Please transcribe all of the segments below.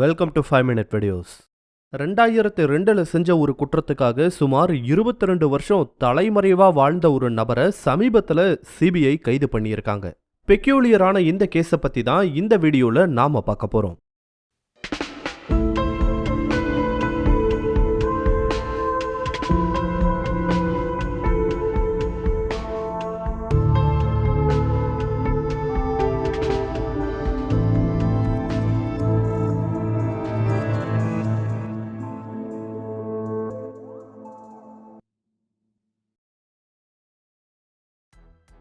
Welcome to five minute videos ரெண்டாயிரத்து ரெண்டில் செஞ்ச ஒரு குற்றத்துக்காக சுமார் இருபத்தி ரெண்டு வருஷம் தலைமறைவா வாழ்ந்த ஒரு நபரை சமீபத்தில் சிபிஐ கைது பண்ணியிருக்காங்க. பெக்யூலியரான இந்த கேஸை பற்றி தான் இந்த வீடியோவில் நாம பார்க்க போகிறோம்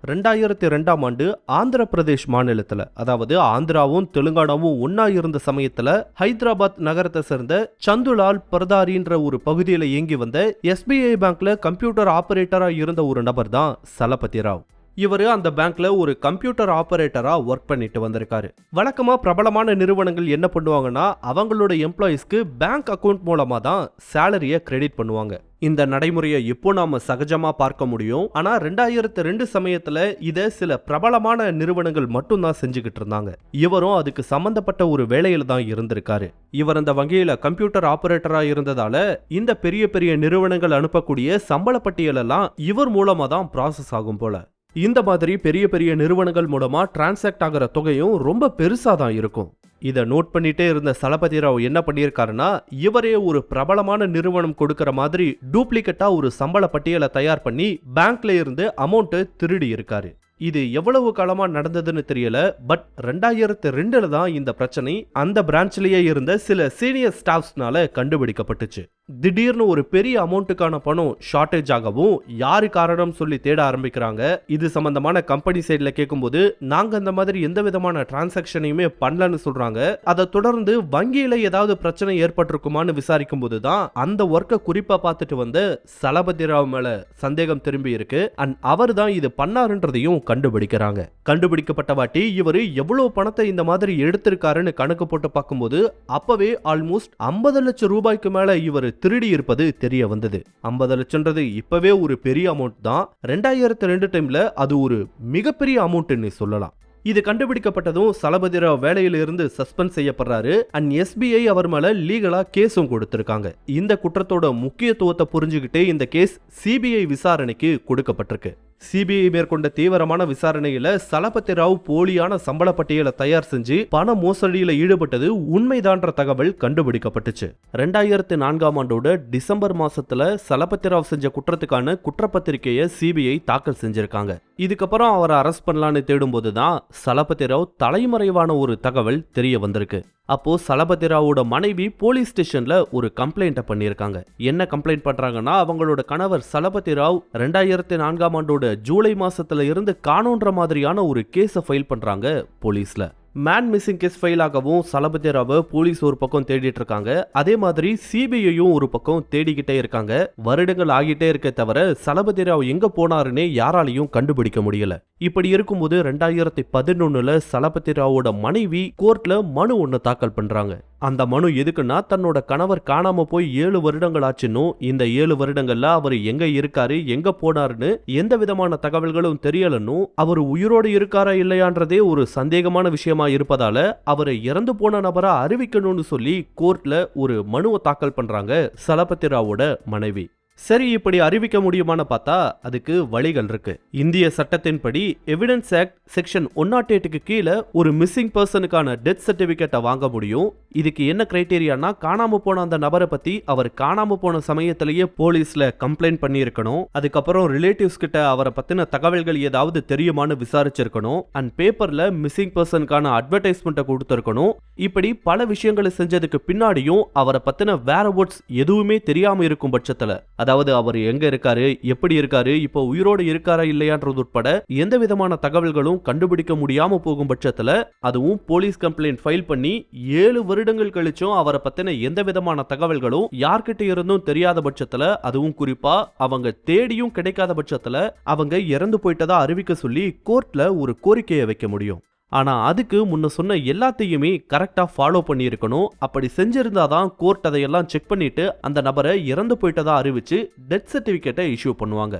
ரெண்டாயிரத்தி ரெண்டாம் ஆண்டு ஆந்திர பிரதேஷ் மாநிலத்தில் அதாவது ஆந்திராவும் தெலுங்கானாவும் ஒன்னா இருந்த சமயத்தில் ஹைதராபாத் நகரத்தை சேர்ந்த சந்துலால் பிரதாரின்ற ஒரு பகுதியில் இயங்கி வந்த எஸ்பிஐ பேங்க்ல கம்ப்யூட்டர் ஆபரேட்டராக இருந்த ஒரு நபர் தான் சலபதி ராவ். இவர் அந்த பேங்க்ல ஒரு கம்ப்யூட்டர் ஆபரேட்டரா ஒர்க் பண்ணிட்டு வந்திருக்காரு. வழக்கமா பிரபலமான நிறுவனங்கள் என்ன பண்ணுவாங்கன்னா அவங்களோட எம்ப்ளாயிஸ்க்கு பேங்க் அக்கவுண்ட் மூலமா தான் சேலரியை கிரெடிட் பண்ணுவாங்க. இந்த நடைமுறையை இப்போ நாம சகஜமா பார்க்க முடியும். ஆனா ரெண்டாயிரத்து ரெண்டு சமயத்துல இதை சில பிரபலமான நிறுவனங்கள் மட்டும்தான் செஞ்சுக்கிட்டு இருந்தாங்க. இவரும் அதுக்கு சம்பந்தப்பட்ட ஒரு வேலையில தான் இருந்திருக்காரு. இவர் அந்த வங்கியில கம்ப்யூட்டர் ஆபரேட்டரா இருந்ததால இந்த பெரிய பெரிய நிறுவனங்கள் அனுப்பக்கூடிய சம்பள பட்டியல் எல்லாம் இவர் மூலமா தான் ப்ராசஸ் ஆகும் போல. இந்த மாதிரி பெரிய பெரிய நிறுவனங்கள் மூலமா டிரான்சாக்ட் ஆகிற தொகையும் ரொம்ப பெருசா தான் இருக்கும். இதை நோட் பண்ணிட்டே இருந்த சலபதி ராவ் என்ன பண்ணியிருக்காருன்னா இவரே ஒரு பிரபலமான நிறுவனம் கொடுக்கற மாதிரி டூப்ளிகேட்டா ஒரு சம்பள பட்டியலை தயார் பண்ணி பேங்க்ல இருந்து அமௌண்ட்டை திருடி இருக்காரு. இது எவ்வளவு காலமா நடந்ததுன்னு தெரியல பட் ரெண்டாயிரத்து ரெண்டுல தான் இந்த பிரச்சனை அந்த பிரான்ச்லயே இருந்த சில சீனியர் ஸ்டாஃப்ஸ்னால கண்டுபிடிக்கப்பட்டுச்சு. திடீர்னு ஒரு பெரிய அமௌண்ட்டுக்கான பணம் ஷார்ட்டேஜ் ஆகவும் யாரு காரணம் சொல்லி தேட ஆரம்பிக்கிறாங்க இது சம்பந்தமான கம்பெனி சைடில் கேட்கும்போது நாங்கள் அந்த மாதிரி எந்த விதமான டிரான்சாக்ஷனையுமே பண்ணலன்னு சொல்றாங்க. அதை தொடர்ந்து வங்கியில ஏதாவது பிரச்சனை ஏற்பட்டிருக்குமான்னு விசாரிக்கும் போது தான் அந்த ஒர்க்கை குறிப்பா பார்த்துட்டு வந்த சலபதி ராவ் மேல சந்தேகம் திரும்பி இருக்கு. அண்ட் அவர் தான் இது பண்ணாருன்றதையும் கண்டுபிடிக்கிறாங்க. கண்டுபிடிக்கப்பட்ட வாட்டி இவர் எவ்வளவு பணத்தை இந்த மாதிரி எடுத்திருக்காருன்னு கணக்கு போட்டு பார்க்கும்போது அப்பவே ஆல்மோஸ்ட் ஐம்பது லட்சம் ரூபாய்க்கு மேல இவர் திருடி இருப்பது தெரிய வந்தது. ஐம்பது லட்சம்ன்றது இப்பவே ஒரு பெரிய அமௌண்ட் தான். ரெண்டாயிரத்து ரெண்டு டைம்ல அது ஒரு மிகப்பெரிய அமௌண்ட்னு சொல்லலாம். இது கண்டுபிடிக்கப்பட்டதும் சலபதிராவ் வேலையிலிருந்து சஸ்பெண்ட் செய்யப்படுறாரு. அண்ட் எஸ்பிஐ அவர் மேல லீகலா கேஸும் கொடுத்திருக்காங்க. இந்த குற்றத்தோட முக்கியத்துவத்தை புரிஞ்சுக்கிட்டே இந்த கேஸ் சிபிஐ விசாரணைக்கு கொடுக்கப்பட்டிருக்கு. சிபிஐ மேற்கொண்ட தீவிரமான விசாரணையில சலபதி ராவ் போலியான சம்பள பட்டியலை தயார் செஞ்சு பண மோசடியில ஈடுபட்டது உண்மைதான்ற தகவல் கண்டுபிடிக்கப்பட்டுச்சு. ரெண்டாயிரத்து நான்காம் ஆண்டோட டிசம்பர் மாசத்துல சலபதி ராவ் செஞ்ச குற்றத்துக்கான குற்றப்பத்திரிகையை சிபிஐ தாக்கல் செஞ்சிருக்காங்க. இதுக்கப்புறம் அவரை அரெஸ்ட் பண்ணலான்னு தேடும்போது தான் சலபதி ராவ் தலைமறைவான ஒரு தகவல் தெரிய வந்திருக்கு. அப்போ சலபதி ராவோட மனைவி போலீஸ் ஸ்டேஷன்ல ஒரு கம்ப்ளைண்ட்டை பண்ணியிருக்காங்க. என்ன கம்ப்ளைண்ட் பண்றாங்கன்னா அவங்களோட கணவர் சலபதி ராவ் ரெண்டாயிரத்தி நான்காம் ஆண்டோட ஜூலை மாசத்துல இருந்து காணோன்ற மாதிரியான ஒரு கேஸை ஃபைல் பண்றாங்க போலீஸ்ல. மேன் மிஸ்ஸிங் கேஸ் ஃபைலாகவும் சலபதி ராவை போலீஸ் ஒரு பக்கம் தேடிட்டு இருக்காங்க. அதே மாதிரி சிபிஐயும் ஒரு பக்கம் தேடிக்கிட்டே இருக்காங்க. வருடங்கள் ஆகிட்டே இருக்க தவிர சலபதி ராவ் எங்க போனாருன்னே யாராலையும் கண்டுபிடிக்க முடியல. இப்படி இருக்கும்போது ரெண்டாயிரத்தி பதினொன்னுல சலபதி ராவோட மனைவி கோர்ட்ல மனு ஒன்று தாக்கல் பண்றாங்க. அந்த மனு எதுக்குன்னா தன்னோட கணவர் காணாம போய் ஏழு வருடங்கள் ஆச்சுன்னும் இந்த ஏழு வருடங்கள்ல அவர் எங்க இருக்காரு எங்க போனாருன்னு எந்த விதமான தகவல்களும் தெரியலன்னும் அவர் உயிரோடு இருக்காரா இல்லையான்றதே ஒரு சந்தேகமான விஷயமா இருப்பதால அவரை இறந்து போன நபரா அறிவிக்கணும்னு சொல்லி கோர்ட்ல ஒரு மனுவை தாக்கல் பண்றாங்க சலபத்திராவோட மனைவி. சரி இப்படி அறிவிக்க முடியுமான்னு பார்த்தா அதுக்கு வழிகள் இருக்கு. இந்திய சட்டத்தின்படி evidence act section one naught எயிட்டுக்கு கீழே ஒரு மிஸ்ஸிங் பர்சனுக்கான டெத் சர்டிபிகேட்டை வாங்க முடியும். இதுக்கு என்ன கிரைட்டீரியானா காணாம போன அந்த நபரை பத்தி அவர் காணாம போன சமயத்திலேயே போலீஸ்ல கம்ப்ளைண்ட் பண்ணியிருக்கணும். அதுக்கப்புறம் ரிலேட்டிவ்ஸ் கிட்ட அவரை பத்தின தகவல்கள் ஏதாவது தெரியுமான்னு விசாரிச்சிருக்கணும். அண்ட் பேப்பர்ல மிஸ்ஸிங் பர்சனுக்கான அட்வர்டைஸ்மெண்ட்டை கொடுத்துருக்கணும். இப்படி பல விஷயங்களை செஞ்சதுக்கு பின்னாடியும் அவரை பத்தின வேற வேர்ட்ஸ் எதுவுமே தெரியாம இருக்கும் பட்சத்துல அதாவது அவர் எங்க இருக்காரு எப்படி இருக்காரு இப்போ உயிரோடு இருக்காரா இல்லையான்றது உட்பட எந்த விதமான தகவல்களும் கண்டுபிடிக்க முடியாம போகும் பட்சத்துல அதுவும் போலீஸ் கம்ப்ளைண்ட் ஃபைல் பண்ணி ஏழு வருடங்கள் கழிச்சும் அவரை பத்தின எந்த விதமான தகவல்களும் யார்கிட்ட இருந்தும் தெரியாத பட்சத்துல அதுவும் குறிப்பா அவங்க தேடியும் கிடைக்காத பட்சத்துல அவங்க இறந்து போயிட்டதா அறிவிக்க சொல்லி கோர்ட்ல ஒரு கோரிக்கையை வைக்க முடியும். ஆனால் அதுக்கு முன்ன சொன்ன எல்லாத்தையுமே கரெக்டாக ஃபாலோ பண்ணியிருக்கணும். அப்படி செஞ்சிருந்தாதான் கோர்ட் அதையெல்லாம் செக் பண்ணிட்டு அந்த நபரை இறந்து போயிட்டதா அறிவிச்சு டெத் சர்டிஃபிகேட்டை இஷ்யூ பண்ணுவாங்க.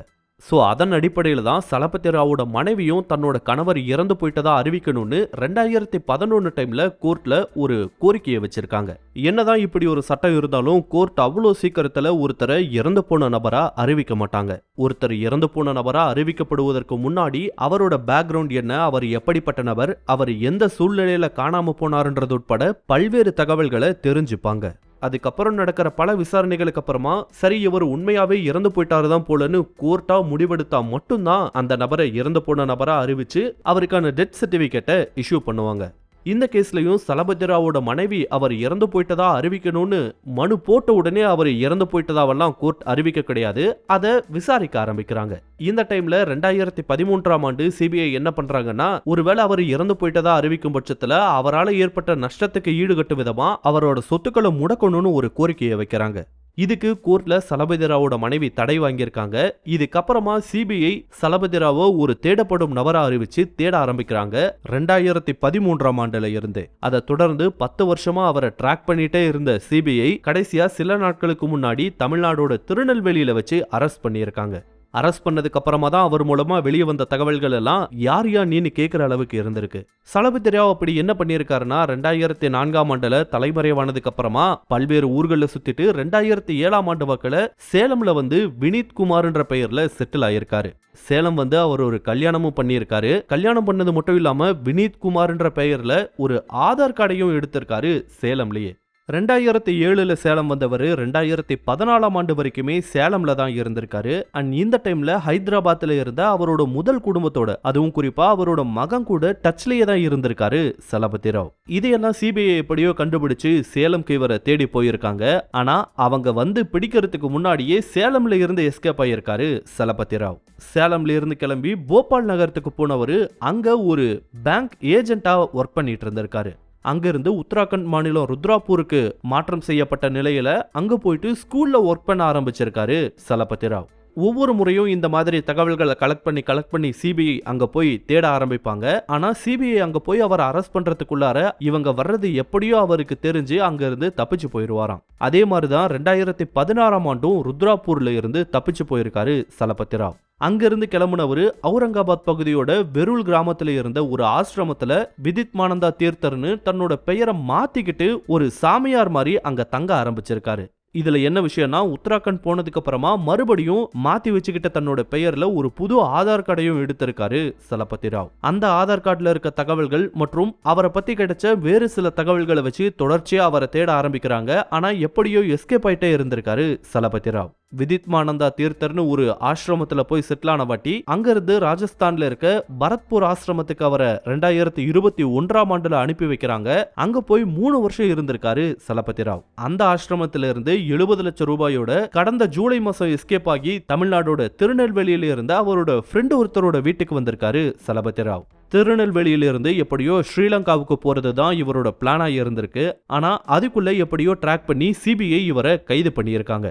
ஸோ அதன் அடிப்படையில் தான் சலபதி ராவோட மனைவியும் தன்னோட கணவர் இறந்து போயிட்டதா அறிவிக்கணும்னு ரெண்டாயிரத்தி பதினொன்று டைமில் கோர்ட்டில் ஒரு கோரிக்கையை வச்சுருக்காங்க. என்னதான் இப்படி ஒரு சட்டம் இருந்தாலும் கோர்ட் அவ்வளோ சீக்கிரத்தில் ஒருத்தரை இறந்து போன நபராக அறிவிக்க மாட்டாங்க. ஒருத்தர் இறந்து போன நபராக அறிவிக்கப்படுவதற்கு முன்னாடி அவரோட பேக்ரவுண்ட் என்ன அவர் எப்படிப்பட்ட நபர் அவர் எந்த சூழ்நிலையில் காணாமல் போனாருன்றது உட்பட பல்வேறு தகவல்களை தெரிஞ்சுப்பாங்க. அதுக்கப்புறம் நடக்கிற பல விசாரணைகளுக்கு அப்புறமா சரி இவர் உண்மையாவே இறந்து போயிட்டாரு தான் போலன்னு கோர்ட்டா முடிவெடுத்தா மட்டும்தான் அந்த நபரை இறந்து போன நபரா அறிவிச்சு அவருக்கான டெத் சர்டிபிகேட்டை இஷ்யூ பண்ணுவாங்க. இந்த கேஸ்லையும் சலபத்ராவோட மனைவி அவர் இறந்து போயிட்டதா அறிவிக்கணும்னு மனு போட்ட உடனே அவர் இறந்து போயிட்டதாவெல்லாம் கோர்ட் அறிவிக்க கிடையாது. அதை விசாரிக்க ஆரம்பிக்கிறாங்க. இந்த டைம்ல ரெண்டாயிரத்தி பதிமூன்றாம் ஆண்டு சிபிஐ என்ன பண்றாங்கன்னா ஒருவேளை அவர் இறந்து போயிட்டதா அறிவிக்கும் பட்சத்துல அவரால் ஏற்பட்ட நஷ்டத்துக்கு ஈடுகட்டும் விதமா அவரோட சொத்துக்களை முடக்கணும்னு ஒரு கோரிக்கையை வைக்கிறாங்க. இதுக்கு கோர்ட்ல சலபதிராவோட மனைவி தடை வாங்கியிருக்காங்க. இதுக்கப்புறமா சிபிஐ சலபதிராவோ ஒரு தேடப்படும் நபரா அறிவிச்சு தேட ஆரம்பிக்கிறாங்க. ரெண்டாயிரத்தி பதிமூன்றாம் ஆண்டுல இருந்து. அதை தொடர்ந்து பத்து வருஷமா அவரை ட்ராக் பண்ணிட்டே இருந்த சிபிஐ கடைசியா சில நாட்களுக்கு முன்னாடி தமிழ்நாடோட திருநெல்வேலியில வச்சு அரெஸ்ட் பண்ணியிருக்காங்க. அரெஸ்ட் பண்ணதுக்கு அப்புறமா தான் அவர் மூலமா வெளியே வந்த தகவல்கள் எல்லாம் யார் யார் நீன்னு கேட்குற அளவுக்கு இருந்திருக்கு. சலபத்திரியா அப்படி என்ன பண்ணியிருக்காருன்னா ரெண்டாயிரத்தி நான்காம் ஆண்டுல தலைமறைவானதுக்கு அப்புறமா பல்வேறு ஊர்களில் சுத்திட்டு ரெண்டாயிரத்தி ஏழாம் ஆண்டு வாக்கில் சேலம்ல வந்து வினீத் குமார்ன்ற பெயர்ல செட்டில் ஆயிருக்காரு. சேலம் வந்து அவர் ஒரு கல்யாணமும் பண்ணியிருக்காரு. கல்யாணம் பண்ணது மட்டும் இல்லாம வினீத் குமார்ன்ற பெயர்ல ஒரு ஆதார் கார்டையும் எடுத்திருக்காரு சேலம்லயே. ரெண்டாயிரத்தி ஏழில் சேலம் வந்தவர் ரெண்டாயிரத்தி பதினாலாம் ஆண்டு வரைக்குமே சேலம்ல தான் இருந்திருக்காரு. அண்ட் இந்த டைம்ல ஹைதராபாத்ல இருந்த அவரோட முதல் குடும்பத்தோட அதுவும் குறிப்பா அவரோட மகன் கூட டச்லயே தான் இருந்திருக்காரு சலபதி ராவ் இதையெல்லாம் சிபிஐ எப்படியோ கண்டுபிடிச்சு சேலம்க்கு இவரை தேடி போயிருக்காங்க. ஆனா அவங்க வந்து பிடிக்கிறதுக்கு முன்னாடியே சேலம்ல இருந்து எஸ்கேப் ஆயிருக்காரு சலபதி ராவ் சேலம்ல இருந்து கிளம்பி போபால் நகரத்துக்கு போனவர் அங்க ஒரு பேங்க் ஏஜெண்ட்டாக ஒர்க் பண்ணிட்டு இருந்திருக்காரு. அங்கிருந்து உத்தராகண்ட் மாநிலம் ருத்ராபூருக்கு மாற்றம் செய்யப்பட்ட நிலையில அங்க போயிட்டு ஸ்கூல்ல ஒர்க் பண்ண ஆரம்பிச்சிருக்காரு சலபதி ராவ். ஒவ்வொரு முறையும் இந்த மாதிரி தகவல்களை கலெக்ட் பண்ணி கலெக்ட் பண்ணி சிபிஐ அங்கே போய் தேட ஆரம்பிப்பாங்க. ஆனால் சிபிஐ அங்கே போய் அவரை அரெஸ்ட் பண்ணுறதுக்குள்ளார இவங்க வர்றது எப்படியோ அவருக்கு தெரிஞ்சு அங்கேருந்து தப்பிச்சு போயிடுவாராம் அதே மாதிரிதான் ரெண்டாயிரத்தி பதினாறாம் ஆண்டும் ருத்ராப்பூர்ல இருந்து தப்பிச்சு போயிருக்காரு சலபத்திராவ் அங்கிருந்து கிளம்புனவர் அவுரங்காபாத் பகுதியோட வெருள் கிராமத்தில் இருந்த ஒரு ஆசிரமத்தில் விதித் மானந்தா தீர்த்தர்னு தன்னோட பெயரை மாத்திக்கிட்டு ஒரு சாமியார் மாதிரி அங்கே தங்க ஆரம்பிச்சிருக்காரு. இதுல என்ன விஷயம்னா உத்தராகண்ட் போனதுக்கு அப்புறமா மறுபடியும் மாத்தி வச்சுக்கிட்ட தன்னோட பெயர்ல ஒரு புது ஆதார் கார்டையும் எடுத்திருக்காரு சலபதி ராவ் அந்த ஆதார் கார்டுல இருக்க தகவல்கள் மற்றும் அவரை பத்தி கிடைச்ச வேறு சில தகவல்களை வச்சு தொடர்ச்சியா அவரை தேட ஆரம்பிக்கிறாங்க. ஆனா எப்படியோ எஸ்கேப் ஆயிட்டே இருந்திருக்காரு சலபதி ராவ் விதித்மானந்தா தீர்த்தர்னு ஒரு ஆசிரமத்துல போய் செட்டில் ஆன வாட்டி அங்கிருந்து ராஜஸ்தான்ல இருக்க பரத்பூர் ஆசிரமத்துக்கு அவரை ரெண்டாயிரத்தி இருபத்தி ஒன்றாம் ஆண்டுல அனுப்பி வைக்கிறாங்க. அங்க போய் மூணு வருஷம் இருந்திருக்காரு சலபதி ராவ். அந்த ஆசிரமத்தில இருந்து எழுபது லட்சம் ரூபாயோட கடந்த ஜூலை மாசம் எஸ்கேப் ஆகி தமிழ்நாடோட திருநெல்வேலியில இருந்த அவரோட ஃப்ரெண்டு ஒருத்தரோட வீட்டுக்கு வந்திருக்காரு சலபதி ராவ். திருநெல்வேலியிலிருந்து எப்படியோ ஸ்ரீலங்காவுக்கு போறது தான் இவரோட பிளானா இருந்திருக்கு. ஆனா அதுக்குள்ள எப்படியோ ட்ராக் பண்ணி சிபிஐ இவரை கைது பண்ணியிருக்காங்க.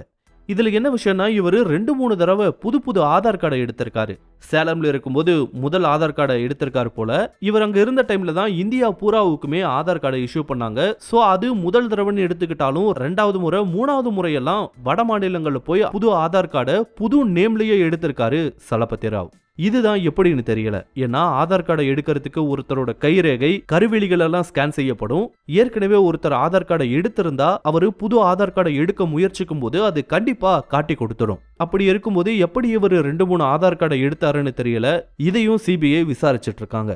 இதில் என்ன விஷயம்னா இவர் ரெண்டு மூணு தடவை புது புது ஆதார் கார்டை எடுத்திருக்காரு. சேலம்ல இருக்கும்போது முதல் ஆதார் கார்டை எடுத்திருக்காரு போல இவர் அங்க இருந்த டைம்ல தான் இந்தியா பூராவுக்குமே ஆதார் கார்டை இஷ்யூ பண்ணாங்க. சோ அது முதல் தடவைன்னு எடுத்துக்கிட்டாலும் ரெண்டாவது முறை மூணாவது முறையெல்லாம் வட மாநிலங்கள்ல போய் புது ஆதார் கார்டை புது நேம்லயே எடுத்திருக்காரு சலபதி ராவ். இதுதான் எப்படின்னு தெரியல. ஏன்னா ஆதார் கார்டை எடுக்கிறதுக்கு ஒருத்தரோட கைரேகை கருவெளிகள் எல்லாம் ஸ்கேன் செய்யப்படும். ஏற்கனவே ஒருத்தர் ஆதார் கார்டை எடுத்திருந்தா அவர் புது ஆதார் கார்டை எடுக்க முயற்சிக்கும் போது அது கண்டிப்பா காட்டி கொடுத்துடும். அப்படி இருக்கும்போது எப்படி இவர் ரெண்டு மூணு ஆதார் கார்டை எடுத்தாருன்னு தெரியல. இதையும் சிபிஐ விசாரிச்சுட்டு இருக்காங்க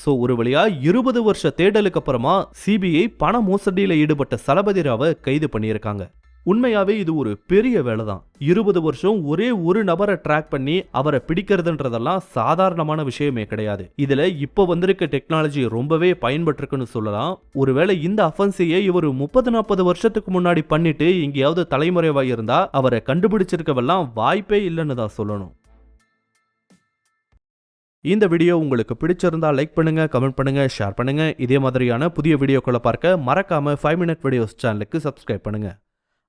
ஸோ ஒரு வழியா இருபது வருஷ தேடலுக்கு அப்புறமா சிபிஐ பண மோசடியில் ஈடுபட்ட சலபதி ராவை கைது பண்ணியிருக்காங்க. உண்மையாவே இது ஒரு பெரிய வேலை தான் இருபது வருஷம் ஒரே ஒரு நபரை ட்ராக் பண்ணி அவரை பிடிக்கிறதுன்றதெல்லாம் சாதாரணமான விஷயமே கிடையாது. இதுல இப்போ வந்திருக்க டெக்னாலஜி ரொம்பவே பயன்பட்டிருக்குன்னு சொல்லலாம். ஒருவேளை இந்த அஃபென்ஸையே இவர் முப்பது நாற்பது வருஷத்துக்கு முன்னாடி பண்ணிட்டு எங்கேயாவது தலைமுறைவா இருந்தா அவரை கண்டுபிடிச்சிருக்கவெல்லாம் வாய்ப்பே இல்லைன்னு தான் சொல்லணும். இந்த வீடியோ உங்களுக்கு பிடிச்சிருந்தா லைக் பண்ணுங்க கமெண்ட் பண்ணுங்க ஷேர் பண்ணுங்க. இதே மாதிரியான புதிய வீடியோக்களை பார்க்க மறக்காம ஃபைவ் மினிட் வீடியோஸ் சேனலுக்கு சப்ஸ்கிரைப் பண்ணுங்க.